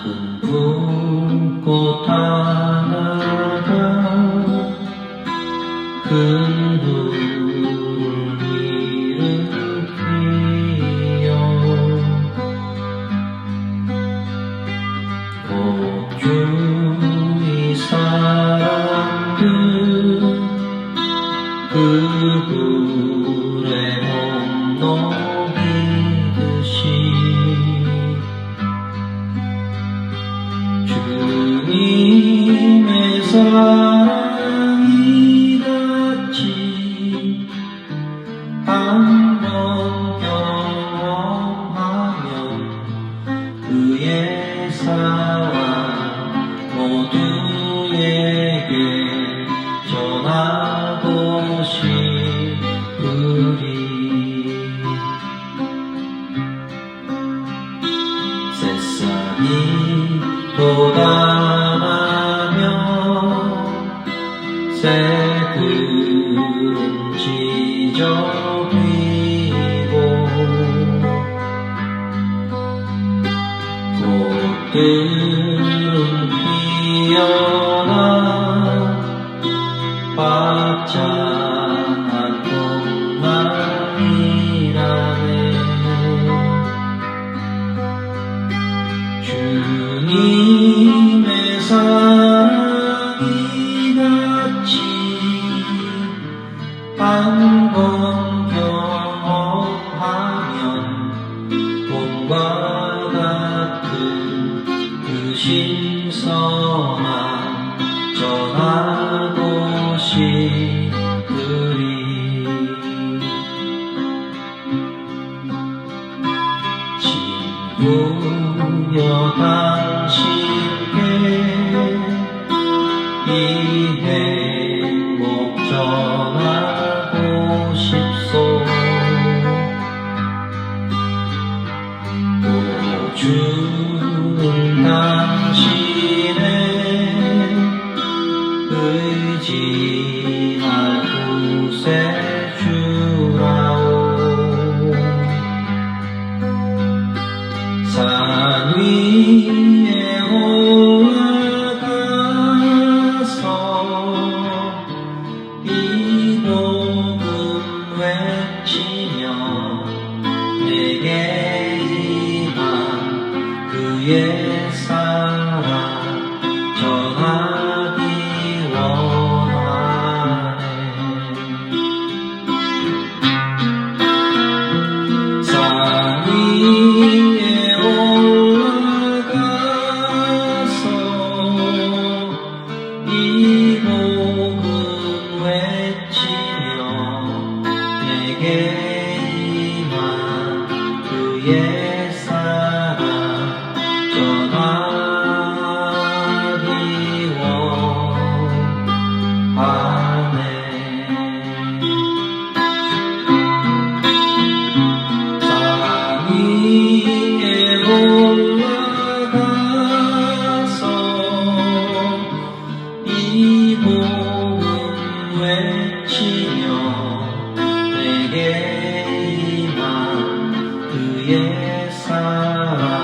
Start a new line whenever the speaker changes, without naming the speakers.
작은 봄꽃 하나가 큰 구름 일으키어 어쭈이 사람들 그 구름 주님의 사랑이 같이 한번 경험하면 그의 사랑 모두에게 전하고 싶으리. 새싹이 새들은 찢어 뛰고 꽃들은 피어나 화창한 봄날이라네. 주님의 사랑이 같이 한 번 경험하면 봄과 같은 그 신선함 전하고 싶으리. 친구여 당신께 이 행복 전하고 싶소. 또 주는 당신 그 예사